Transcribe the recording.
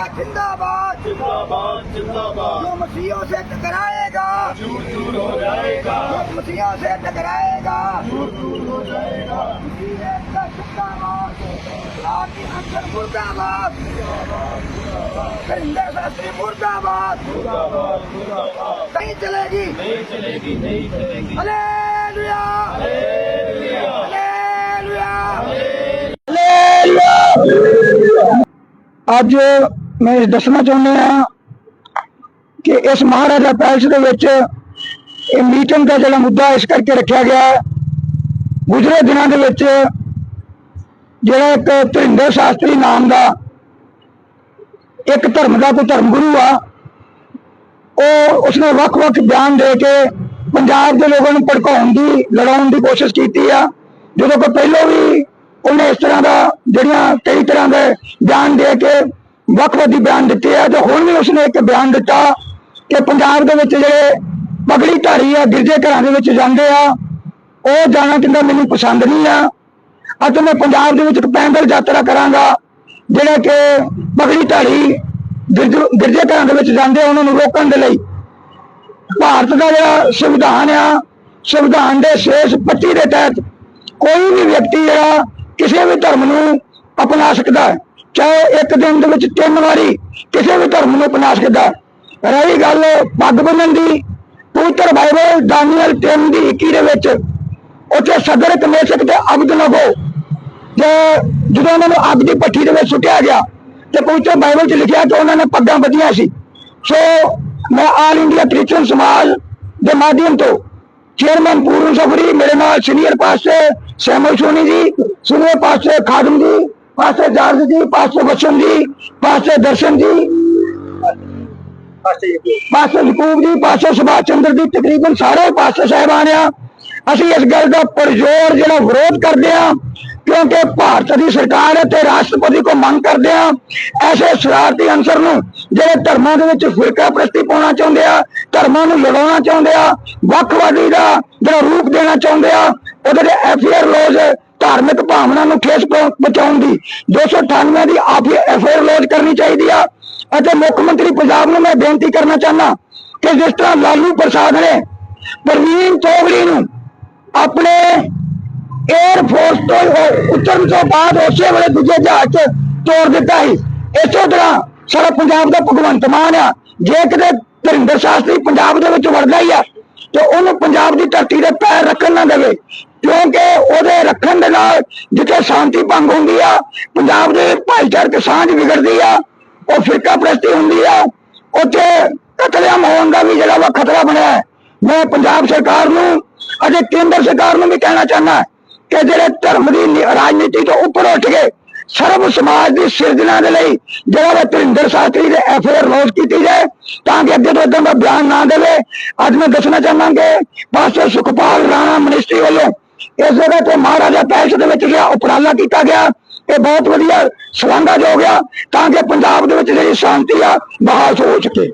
जिंदाबाद जिंदाबाद जिंदाबाद जो मसीहों से टकराएगा दूर दूर हो जाएगा जो मसीहों से टकराएगा दूर दूर हो जाएगा मसीह का जिंदाबाद आपकी अंसर मुर्दाबाद करिंदर शास्त्री मुर्दाबाद मुर्दाबाद मुर्दाबाद नहीं चलेगी नहीं चलेगी नहीं चलेगी हालेलुया हालेलुया हालेलुया ਅੱਜ ਮੈਂ ਇਹ ਦੱਸਣਾ ਚਾਹੁੰਦਾ ਹਾਂ ਕਿ ਇਸ ਮਹਾਰਾਜਾ ਪੈਲਸ ਦੇ ਵਿੱਚ ਇਹ ਮੀਟਿੰਗ ਦਾ ਜਿਹੜਾ ਮੁੱਦਾ ਇਸ ਕਰਕੇ ਰੱਖਿਆ ਗਿਆ ਹੈ। ਗੁਜ਼ਰੇ ਦਿਨਾਂ ਦੇ ਵਿੱਚ ਜਿਹੜਾ ਇੱਕ ਧਰਿੰਦਰ ਸ਼ਾਸਤਰੀ ਨਾਮ ਦਾ ਇੱਕ ਧਰਮ ਦਾ ਕੋਈ ਧਰਮ ਗੁਰੂ ਆ, ਉਹ ਉਸਨੇ ਵੱਖ-ਵੱਖ ਬਿਆਨ ਦੇ ਕੇ ਪੰਜਾਬ ਦੇ ਲੋਕਾਂ ਨੂੰ ਭੜਕਾਉਣ ਦੀ, ਲੜਾਉਣ ਦੀ ਕੋਸ਼ਿਸ਼ ਕੀਤੀ ਆ। ਜਦੋਂ ਕਿ ਪਹਿਲਾਂ ਵੀ ਉਹਨੇ ਇਸ ਤਰ੍ਹਾਂ ਦਾ ਜਿਹੜੀਆਂ ਕਈ ਤਰ੍ਹਾਂ ਦੇ ਬਿਆਨ ਦੇ ਕੇ ਵੱਖ-ਵੱਖ ਬਿਆਨ ਦਿੱਤੇ ਆ ਤੇ ਹੁਣ ਵੀ ਉਸਨੇ ਇੱਕ ਬਿਆਨ ਦਿੱਤਾ ਕਿ ਪੰਜਾਬ ਦੇ ਵਿੱਚ ਜਿਹੜੇ ਪਗੜੀ ਧਾਰੀ ਆ, ਗਿਰਜੇ ਘਰਾਂ ਦੇ ਵਿੱਚ ਜਾਂਦੇ ਆ, ਉਹ ਜਾਣਾ ਕਹਿੰਦਾ ਮੈਨੂੰ ਪਸੰਦ ਨਹੀਂ ਆ। ਅਤੇ ਮੈਂ ਪੰਜਾਬ ਦੇ ਵਿੱਚ ਇੱਕ ਪੈਦਲ ਯਾਤਰਾ ਕਰਾਂਗਾ, ਜਿਹੜਾ ਕਿ ਪਗੜੀ ਧਾਰੀ ਗਿਰਜ- ਗਿਰਜੇ ਘਰਾਂ ਦੇ ਵਿੱਚ ਜਾਂਦੇ ਆ, ਉਹਨਾਂ ਨੂੰ ਰੋਕਣ ਦੇ ਲਈ। ਭਾਰਤ ਦਾ ਜਿਹੜਾ ਸੰਵਿਧਾਨ ਆ, ਸੰਵਿਧਾਨ ਦੇ ਸ਼ੇਸ਼ 25 ਦੇ ਤਹਿਤ ਕੋਈ ਵੀ ਵਿਅਕਤੀ ਜਿਹੜਾ ਕਿਸੇ ਵੀ ਧਰਮ ਨੂੰ ਅਪਣਾ ਸਕਦਾ ਹੈ। ਚਾਹੇ ਇੱਕ ਦਿਨ ਦੇ ਵਿੱਚ ਤਿੰਨ ਵਾਰੀ ਕਿਸੇ ਵੀ ਧਰਮ ਨੂੰ ਅਪਣਾ ਸਕਦਾ ਰਹੀ ਗੱਲ ਪੱਗ ਬੰਨਣ ਦੀ ਪਵਿੱਤਰ ਬਾਈਬਲ ਦਾਨੀਅਲ 3 ਦੀ 21 ਦੇ ਵਿੱਚ, ਉੱਥੇ ਸਦਰ ਕਨੇਸਕ ਤੇ ਅਬਦ ਨਗੋ ਤੇ ਜਦੋਂ ਉਹਨਾਂ ਨੂੰ ਅੱਗ ਦੀ ਭੱਠੀ ਦੇ ਵਿੱਚ ਸੁੱਟਿਆ ਗਿਆ ਤੇ ਪਵਿੱਤਰ ਬਾਈਬਲ 'ਚ ਲਿਖਿਆ ਕਿ ਉਹਨਾਂ ਨੇ ਪੱਗਾਂ ਬੱਧੀਆਂ ਸੀ। ਸੋ ਮੈਂ ਆਲ ਇੰਡੀਆ ਕ੍ਰਿਸਚੀਅਨ ਸਮਾਜ ਦੇ ਮਾਧਿਅਮ ਤੋਂ ਚੇਅਰਮੈਨ ਪੂਰਨ ਸਫਰੀ ਮੇਰੇ ਨਾਲ ਸੀਨੀਅਰ ਪਾਸਟਰ ਸੈਮਲ ਸੋਨੀ ਜੀ ਸੀਨੀਅਰ ਪਾਸਟਰ ਖਾਦਮ ਜੀ ਪਾਸਟਰ ਜਾਰਜ ਜੀ ਪਾਸਟਰ ਬਚਨ ਜੀ ਪਾਸਟਰ ਦਰਸ਼ਨ ਜੀ। ਪਾਸਟਰ ਯਕੂਬ ਜੀ ਪਾਸਟਰ ਸੁਭਾਸ਼ ਚੰਦਰ ਜੀ ਤਕਰੀਬਨ ਸਾਰੇ ਪਾਸਟਰ ਸਾਹਿਬਾਨ ਆ। ਅਸੀਂ ਇਸ ਗੱਲ ਦਾ ਪਰਜੋਰ ਜਿਹੜਾ ਵਿਰੋਧ ਕਰਦੇ ਆ ਕਿਉਂਕਿ ਭਾਰਤ ਦੀ ਸਰਕਾਰ ਅਤੇ ਰਾਸ਼ਟਰਪਤੀ ਕੋ ਮੰਗ ਕਰਦੇ ਆ ਐਸੇ ਸ਼ਰਾਰਤੀ ਅੰਸਰ ਨੂੰ ਜਿਹੜੇ ਧਰਮਾਂ ਦੇ ਵਿੱਚ ਫਿਰਕਾ ਪ੍ਰਸਤੀ ਪਾਉਣਾ ਚਾਹੁੰਦੇ ਆ ਧਰਮਾਂ ਨੂੰ ਲੜਾਉਣਾ ਚਾਹੁੰਦੇ ਆ ਵੱਖਵਾਦੀ ਦਾ ਜਿਹੜਾ ਰੂਪ ਦੇਣਾ ਚਾਹੁੰਦੇ ਆ ਉਹਦੇ ਤੇ ਐਫਆਰ ਲੋਜ਼ ਧਾਰਮਿਕ ਭਾਵਨਾ ਨੂੰ ਠੇਸ ਪਹੁੰ- ਪਹੁੰਚਾਉਣ ਦੀ। 298 ਦੀ ਐਫਆਰ ਲੋਜ਼ ਕਰਨੀ ਚਾਹੀਦੀ ਆ। ਅਤੇ ਮੁੱਖ ਮੰਤਰੀ ਪੰਜਾਬ ਨੂੰ ਮੈਂ ਬੇਨਤੀ ਕਰਨਾ ਚਾਹਨਾ ਕਿ ਜਿਸ ਤਰ੍ਹਾਂ ਲਾਲੂ ਪ੍ਰਸਾਦ ਨੇ ਪ੍ਰਵੀਨ ਚੌਗੜੀ ਨੂੰ ਆਪਣੇ 에ਅਰ ਫੋਰਸ ਤੋਂ ਉਤਰਨ ਤੋਂ ਬਾਅਦ ਉਸੇ ਵੇਲੇ ਦੂਜੇ ਜਹਾਜ਼ 'ਚ ਤੋੜ ਦਿੱਤਾ ਸੀ। ਇਸੇ ਤਰ੍ਹਾਂ ਸਾਡਾ ਪੰਜਾਬ ਦਾ ਭਗਵੰਤ ਮਾਨ ਆ। ਜੇ ਕਿਤੇ ਧਰਿੰਦਰ ਸ਼ਾਸਤਰੀ ਪੰਜਾਬ ਦੇ ਵਿੱਚ ਵੜਦਾ ਹੀ ਆ, ਤੇ ਉਹਨੂੰ ਪੰਜਾਬ ਦੀ ਧਰਤੀ ਦੇ ਪੈਰ ਰੱਖਣ ਨਾ ਦੇਵੇ ਕਿਉਂਕਿ ਉਹਦੇ ਰੱਖਣ ਦੇ ਨਾਲ ਜਿੱਥੇ ਸ਼ਾਂਤੀ ਭੰਗ ਹੁੰਦੀ ਆ, ਪੰਜਾਬ ਦੇ ਭਾਈਚਾਰਕ ਸਾਂਝ ਵਿਗੜਦੀ ਆ, ਉਹ ਫਿਰਕਾ ਪ੍ਰਸਤੀ ਹੁੰਦੀ ਆ, ਉੱਥੇ ਕਤਲੇਆਮ ਹੋਣ ਦਾ ਵੀ ਜਿਹੜਾ ਵਾ ਖਤਰਾ ਬਣਿਆ ਹੈ। ਮੈਂ ਪੰਜਾਬ ਸਰਕਾਰ ਨੂੰ, ਅਤੇ ਕੇਂਦਰ ਸਰਕਾਰ ਨੂੰ ਵੀ ਕਹਿਣਾ ਚਾਹੁੰਦਾ ਕਿ ਜਿਹੜੇ ਧਰਮ ਦੀ ਰਾਜਨੀਤੀ ਤੋਂ ਉੱਪਰ ਉੱਠ ਕੇ ਸਰਬ ਸਮਾਜ ਦੀ ਸਿਰਜਣਾ ਦੇ ਲਈ ਜਿਹੜਾ ਵਾ ਧਰਿੰਦਰ ਸ਼ਾਸਤਰੀ ਦੇ ਐਫਆਰ ਲੋਜ ਕੀਤੀ ਜਾਏ, ਤਾਂ ਕਿ ਅੱਗੇ ਤੋਂ ਇਦਾਂ ਦਾ ਬਿਆਨ ਨਾ ਦੇਵੇ। ਅੱਜ ਮੈਂ ਦੱਸਣਾ ਚਾਹੁੰਦਾ ਕਿ ਪਾਸਟਰ ਸੁਖਪਾਲ ਰਾਣਾ ਮਿਨਿਸਟਰੀ ਵੱਲੋਂ ਇਸ ਜਗ੍ਹਾ ਤੇ ਮਹਾਰਾਜਾ ਪੈਲਸ ਦੇ ਵਿੱਚ ਜਿਹੜਾ ਉਪਰਾਲਾ ਕੀਤਾ ਗਿਆ, ਇਹ ਬਹੁਤ ਵਧੀਆ ਸ਼ਲਾਘਾਯੋਗ ਆ, ਤਾਂ ਕਿ ਪੰਜਾਬ ਦੇ ਵਿੱਚ ਜਿਹੜੀ ਸ਼ਾਂਤੀ ਆ, ਬਹਾਲ ਹੋ ਸਕੇ।